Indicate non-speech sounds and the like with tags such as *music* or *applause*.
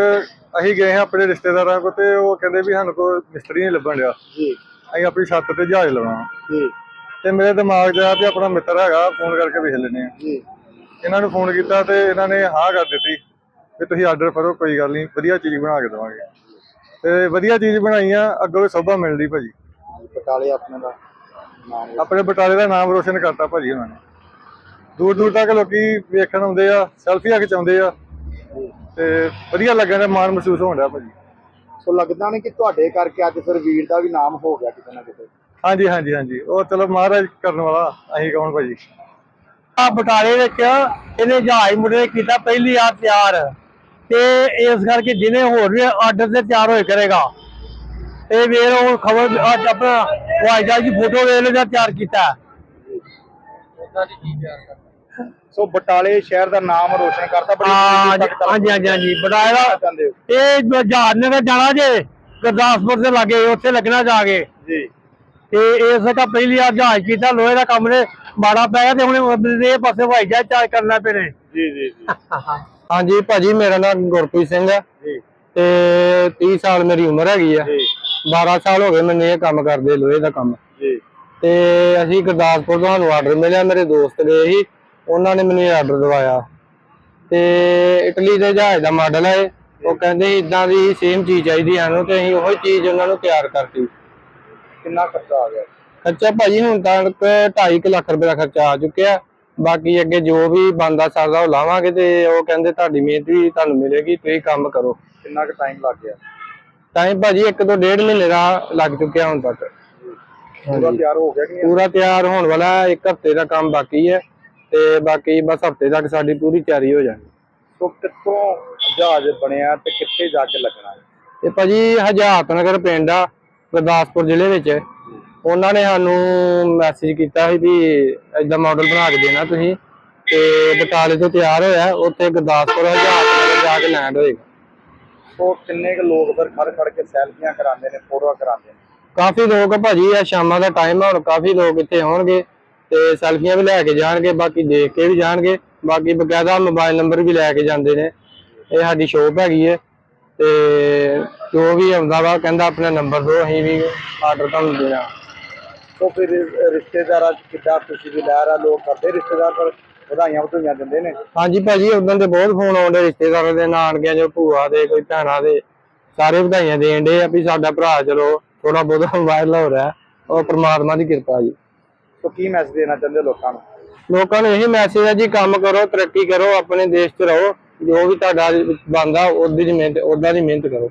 ਤੇ ਅਸੀਂ ਗਏ ਹਾਂ ਆਪਣੇ ਰਿਸ਼ਤੇਦਾਰਾਂ ਕੋਲ ਤੇ ਉਹ ਕਹਿੰਦੇ ਵੀ ਸਾਨੂੰ ਕੋਈ ਮਿਸਤਰੀ ਨਹੀਂ ਲੱਭਣ ਡਿਆ। ਜੀ। ਅਸੀਂ ਆਪਣੀ ਛੱਤ ਤੇ ਜਹਾਜ਼ ਲਾਉਣਾ ਜੀ। ਤੇ ਮੇਰੇ ਦਿਮਾਗ 'ਚ ਆਇਆ ਵੀ ਆਪਣਾ ਮਿੱਤਰ ਹੈਗਾ ਫੋਨ ਕਰਕੇ ਵੇਖ ਲੈਂਦੇ ਆ ਜੀ। ਇਹਨਾਂ ਨੂੰ ਫੋਨ ਕੀਤਾ ਤੇ ਇਹਨਾਂ ਨੇ ਹਾਂ ਕਰ ਦਿੱਤੀ ਵੀ ਤੁਸੀਂ ਆਰਡਰ ਕਰੋ ਕੋਈ ਗੱਲ ਨਹੀਂ ਵਧੀਆ ਚੀਜ਼ ਬਣਾ ਕੇ ਦੇਵਾਂਗੇ। ਤੇ ਵਧੀਆ ਚੀਜ਼ ਬਣਾਈ ਆ ਅੱਗੋਂ ਸੋਭਾ ਮਿਲਦੀ ਭਾਜੀ। ਬਟਾਲੇ ਆਪਣੇ ਦਾ ਨਾਮ ਆਪਣੇ ਬਟਾਲੇ ਦਾ ਨਾਮ ਰੋਸ਼ਨ ਕਰਤਾ ਭਾਜੀ ਉਹਨਾਂ ਨੇ। ਦੂਰ ਦੂਰ ਤੱਕ ਲੋਕੀ ਵੇਖਣ ਆਉਂਦੇ ਆ ਸੈਲਫੀਆਂ ਖਿਚਾਉਂਦੇ ਆ। ਤੇ ਵਧੀਆ ਲੱਗਣ ਦਾ ਮਾਣ ਮਹਿਸੂਸ ਹੋਣ ਡਿਆ ਭਾਜੀ। ਸੋ ਲੱਗਦਾ ਨਹੀਂ ਕਿ ਤੁਹਾਡੇ ਕਰਕੇ ਅੱਜ ਫਿਰ ਵੀਰ ਦਾ ਵੀ ਨਾਮ ਹੋ ਗਿਆ ਕਿਤੇ ਨਾ ਕਿਤੇ। ਹਾਂਜੀ ਹਾਂਜੀ ਹਾਂਜੀ। ਉਹ ਚਲੋ ਮਹਾਰਾਜ ਕਰਨ ਵਾਲਾ ਅਸੀਂ ਕੌਣ ਭਾਜੀ? ਆ ਬਟਾਲੇ ਵਿੱਚ ਇਹਨੇ ਜਹਾਜ਼ ਮੁੰਡੇ ਨੇ ਕੀਤਾ ਪਹਿਲੀ ਆ ਤਿਆਰ। ਤੇ ਇਸ ਕਰਕੇ ਜਿਹਨੇ ਹੋਰ ਵੀ ਆਰਡਰ ਤੇ ਤਿਆਰ ਹੋਏ ਕਰੇਗਾ। ਇਹ ਵੇਰ ਉਹ ਖਬਰ ਅੱਜ ਆਪਣਾ ਵਾਜਦਾ ਜੀ ਫੋਟੋ ਵੇਖ ਲੈ ਜਾਂ ਤਿਆਰ ਕੀਤਾ। ਸੋ ਬਟਾਲੇ ਸ਼ਹਿਰ ਦਾ ਨਾਮ ਰੋਸ਼ਨ ਕਰਤਾ ਬੜੀ ਹਾਂ ਦੂਰ ਤੱਕ ਹਾਂਜੀ ਹਾਂਜੀ ਹਾਂਜੀ ਬਟਾਲੇ ਦਾ ਇਹ ਜੋ ਜਹਾਜ਼ ਨੇ ਤਾਂ ਜਾਣਾ ਜੇ ਗੁਰਦਾਸਪੁਰ ਦੇ ਲਾਗੇ ਉੱਥੇ ਲੱਗਣਾ ਜਾ ਕੇ। ਜੀ। ਤੇ ਇਸ ਦਾ ਪਹਿਲੀ ਆ ਜਹਾਜ਼ ਕੀਤਾ ਲੋਹੇ ਦਾ ਕੰਮ ਨੇ ਮਾੜਾ ਪੈ ਗਿਆ ਤੇ ਹੁਣ ਇਹ ਪਾਸੇ ਹਵਾਈ ਜਹਾਜ਼ ਚਾਰ ਕਰਨਾ ਪੈਣੇ ਜੀ ਜੀ ਜੀ। *laughs* ਹਾਂਜੀ ਭਾਜੀ ਮੇਰਾ ਨਾਮ ਗੁਰਪ੍ਰੀਤ ਸਿੰਘ ਹੈ ਜੀ। ਤੇ 30 ਸਾਲ ਮੇਰੀ ਉਮਰ ਹੈਗੀ ਆ। ਜੀ। 12 ਸਾਲ ਹੋ ਗਏ ਮੈਨੂੰ ਇਹ ਕੰਮ ਕਰਦੇ ਲੋਹੇ ਦਾ ਕੰਮ। ਜੀ। ਤੇ ਅਸੀਂ ਗੁਰਦਾਸਪੁਰ ਤੋਂ ਸਾਨੂੰ ਆਰਡਰ ਮਿਲਿਆ ਮੇਰੇ ਦੋਸਤ ਗਏ ਸੀ। ਉਹਨਾਂ ਨੇ ਮੈਨੂੰ ਇਹ ਆਰਡਰ ਦਵਾਇਆ। ਤੇ ਇਟਲੀ ਦੇ ਜਹਾਜ਼ ਦਾ ਮਾਡਲ ਹੈ। ਉਹ ਕਹਿੰਦੇ ਇਦਾਂ ਦੀ ਸੇਮ ਚੀਜ਼ ਚਾਹੀਦੀ ਸਾਨੂੰ ਤੇ ਅਸੀਂ ਉਹੀ ਚੀਜ਼ ਉਹਨਾਂ ਨੂੰ ਤਿਆਰ ਕਰਤੀ। ਕਿੰਨਾ ਖਰਚਾ ਆ ਗਿਆ? ਖਰਚਾ ਭਾਜੀ ਹੁਣ ਤੱਕ 2.5 ਲੱਖ ਰੁਪਏ ਦਾ ਖਰਚਾ ਆ ਚੁੱਕਿਆ। ਬਾਕੀ ਅੱਗੇ ਜੋ ਵੀ ਬੰਦਾ ਸਰਦਾ ਉਹ ਲਾਵਾਂਗੇ ਤੇ ਉਹ ਕਹਿੰਦੇ ਤੁਹਾਡੀ ਮਿਹਨਤ ਵੀ ਤੁਹਾਨੂੰ ਮਿਲੇਗੀ ਤੁਸੀਂ ਕੰਮ ਕਰੋ। ਕਿੰਨਾ ਕੁ ਟਾਈਮ ਲੱਗ ਗਿਆ? ਟਾਈਮ ਭਾਜੀ ਇੱਕ ਤੋਂ ਡੇਢ ਮਹੀਨੇ ਦਾ ਲੱਗ ਚੁੱਕਿਆ ਹੁਣ ਤੱਕ। ਪੂਰਾ ਤਿਆਰ ਹੋ ਗਿਆ ਕਿ ਪੂਰਾ ਤਿਆਰ ਹੋਣ ਵਾਲਾ ਹੈ, ਇੱਕ ਹਫ਼ਤੇ ਦਾ ਕੰਮ ਬਾਕੀ ਹੈ। ਤੇ ਬਾਕੀ ਬਸ ਹਫ਼ਤੇ ਤੱਕ ਸਾਡੀ ਪੂਰੀ ਤਿਆਰੀ ਹੋ ਜਾਣੀ। ਸੋ ਕਿੱਥੋਂ ਜਹਾਜ਼ ਬਣਿਆ ਤੇ ਕਿੱਥੇ ਜਾ ਕੇ ਲੱਗਣਾ ਹੈ? ਤੇ ਭਾਜੀ ਹਜ਼ਾਤ ਨਗਰ ਪਿੰਡ ਆ ਗੁਰਦਾਸਪੁਰ ਜ਼ਿਲ੍ਹੇ ਵਿੱਚ। ਉਹਨਾਂ ਨੇ ਸਾਨੂੰ ਮੈਸੇਜ ਕੀਤਾ ਸੀ ਵੀ ਏਦਾਂ ਮਾਡਲ ਬਣਾ ਕੇ ਦੇਣਾ ਤੁਸੀਂ। ਤੇ ਬਟਾਲੇ ਤੋਂ ਤਿਆਰ ਹੋਇਆ ਉੱਥੇ ਗੁਰਦਾਸਪੁਰ ਹਜ਼ਾਤ ਨਗਰ ਜਾ ਕੇ ਲੈਂਡ ਹੋਏਗਾ। ਸੋ ਕਿੰਨੇ ਕੁ ਲੋਕ ਫਿਰ ਖੜ ਖੜ ਕੇ ਸੈਲਫੀਆਂ ਕਰਾਉਂਦੇ ਨੇ ਫੋਟੋਆਂ ਕਰਾਉਂਦੇ ਨੇ? ਕਾਫੀ ਲੋਕ ਭਾਜੀ ਆ ਸ਼ਾਮਾਂ ਦਾ ਟਾਈਮ ਹੁਣ ਕਾਫੀ ਲੋਕ ਇੱਥੇ ਆਉਣਗੇ। ਤੇ ਸੈਲਫੀਆਂ ਵੀ ਲੈ ਕੇ ਜਾਣਗੇ ਬਾਕੀ ਦੇਖ ਕੇ ਵੀ ਜਾਣਗੇ। ਬਾਕੀ ਬਕਾਇਦਾ ਮੋਬਾਈਲ ਨੰਬਰ ਵੀ ਲੈ ਕੇ ਜਾਂਦੇ ਨੇ। ਇਹ ਸਾਡੀ ਸ਼ੋਪ ਹੈਗੀ ਹੈ ਤੇ ਜੋ ਵੀ ਆਉਂਦਾ ਵਾ ਕਹਿੰਦਾ ਆਪਣਾ ਨੰਬਰ ਦਿਓ ਅਸੀਂ ਵੀ ਆਰਡਰ ਤੁਹਾਨੂੰ ਦੇਣਾ ਸੋ ਫਿਰ ਰਿਸ਼ਤੇਦਾਰਾਂ 'ਚ ਕਿੱਦਾਂ ਤੁਸੀਂ ਵੀ ਲੈ ਰਾ ਲੋਕ ਕਰਦੇ ਰਿਸ਼ਤੇਦਾਰ ਪਰ ਵਧਾਈਆਂ ਵਧਾਈਆਂ ਦਿੰਦੇ ਨੇ। ਹਾਂਜੀ ਭਾਜੀ ਉਦੋਂ ਤੇ ਬਹੁਤ ਫੋਨ ਆਉਂਦੇ ਰਿਸ਼ਤੇਦਾਰਾਂ ਦੇ ਨਾਨਕਿਆਂ ਦੇ ਭੂਆ ਦੇ ਕੋਈ ਭੈਣਾਂ ਦੇ। ਸਾਰੇ ਵਧਾਈਆਂ ਦੇਣ ਦੇ ਆ ਵੀ ਸਾਡਾ ਭਰਾ ਚਲੋ ਥੋੜਾ ਬਹੁਤ ਵਾਇਰਲ ਹੋ। ਰਿਹਾ ਉਹ ਪ੍ਰਮਾਤਮਾ ਦੀ ਕਿਰਪਾ ਜੀ। ਸੋ ਕੀ ਮੈਸੇਜ ਦੇਣਾ ਚਾਹੁੰਦੇ ਹੋ ਲੋਕਾਂ ਨੂੰ? ਲੋਕਾਂ ਨੂੰ ਇਹੀ ਮੈਸੇਜ ਹੈ ਜੀ, ਕੰਮ ਕਰੋ, ਤਰੱਕੀ ਕਰੋ, ਆਪਣੇ ਦੇਸ਼ 'ਚ ਰਹੋ, ਜੋ ਵੀ ਤੁਹਾਡਾ ਬਣਦਾ, ਉਹਦੀ ਦੀ ਮਿਹਨਤ ਉਹਦਾ ਦੀ ਮਿਹਨਤ ਕਰੋ।